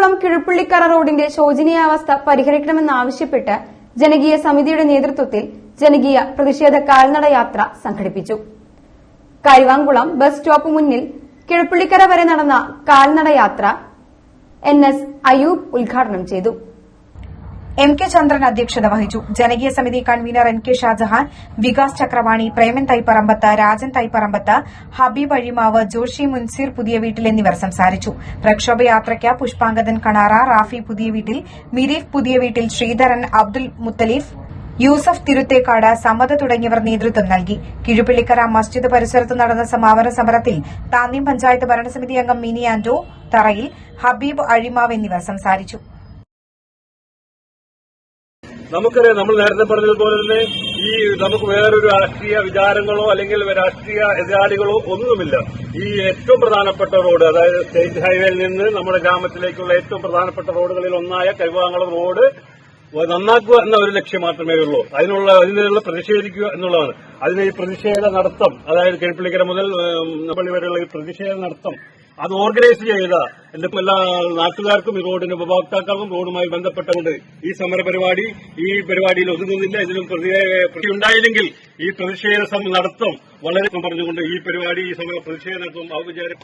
കൈവാങ്കുളം കിഴുപ്പള്ളിക്കര റോഡിന്റെ ശോചനീയാവസ്ഥ പരിഹരിക്കണമെന്നാവശ്യപ്പെട്ട് ജനകീയ സമിതിയുടെ നേതൃത്വത്തിൽ ജനകീയ പ്രതിഷേധ കാൽനടയാത്ര സംഘടിപ്പിച്ചു. കരുവാങ്കുളം ബസ് സ്റ്റോപ്പ് മുന്നിൽ കിഴപ്പള്ളിക്കര വരെ നടന്ന കാൽനടയാത്ര എൻ എസ് അയൂബ് ഉദ്ഘാടനം ചെയ്തു. എം കെ ചന്ദ്രൻ അധ്യക്ഷത വഹിച്ചു. ജനകീയ സമിതി convener N K Shajahan Vikas Chakravani Preman Thaipparambath Rajan Thaipparambath Habeeb Azhimavu Joshi Munseer പുതിയ വീട്ടിൽ എന്നിവർ സംസാരിച്ചു. പ്രക്ഷോഭയാത്രയ്ക്ക് പുഷ്പാങ്കദൻ കണാറ റാഫി പുതിയ വീട്ടിൽ മിരീഫ് പുതിയ വീട്ടിൽ ശ്രീധരൻ അബ്ദുൽ മുത്തലീഫ് യൂസഫ് തിരുത്തേക്കാട് സമ്മത തുടങ്ങിയവർ നേതൃത്വം നൽകി. കിഴുപ്പിള്ളിക്കര മസ്ജിദ് പരിസരത്ത് നടന്ന സമാപന സമരത്തിൽ താന്യം പഞ്ചായത്ത് ഭരണസമിതി അംഗം മിനി ആന്റോ തറയിൽ ഹബീബ് അഴിമാവ് എന്നിവർ സംസാരിച്ചു. നമുക്കറിയാം നമ്മൾ നേരത്തെ പറഞ്ഞതുപോലെ തന്നെ ഈ നമുക്ക് വേറൊരു രാഷ്ട്രീയ വിചാരങ്ങളോ അല്ലെങ്കിൽ രാഷ്ട്രീയ എതിരാളികളോ ഒന്നുമില്ല. ഈ ഏറ്റവും പ്രധാനപ്പെട്ട റോഡ് അതായത് സ്റ്റേറ്റ് ഹൈവേയിൽ നിന്ന് നമ്മുടെ ഗ്രാമത്തിലേക്കുള്ള ഏറ്റവും പ്രധാനപ്പെട്ട റോഡുകളിൽ ഒന്നായ കൈവാങ്ങളം റോഡ് നന്നാക്കുക എന്ന ഒരു ലക്ഷ്യം മാത്രമേ ഉള്ളൂ. അതിനുള്ള അതിനുള്ള പ്രതിഷേധിക്കുക എന്നുള്ളതാണ്. അതിന് ഈ പ്രതിഷേധ നടത്തം അതായത് കിഴപ്പിള്ളിക്കര മുതൽ നമ്മൾ വരെയുള്ള ഈ പ്രതിഷേധ നടത്തം അത് ഓർഗനൈസ് ചെയ്ത എന്റെ എല്ലാ നാട്ടുകാർക്കും ഈ റോഡിന് ഉപഭോക്താക്കൾക്കും റോഡുമായി ബന്ധപ്പെട്ടുകൊണ്ട് ഈ സമര പരിപാടി ഈ പരിപാടിയിൽ ഒതുങ്ങുന്നില്ല. ഇതിലും പ്രതി- പ്രതി ഉണ്ടായില്ലെങ്കിൽ ഈ പ്രതിഷേധ നടത്തും. വളരെ പറഞ്ഞുകൊണ്ട് ഈ പരിപാടി ഈ സമര പ്രതിഷേധ ഔപചാരിക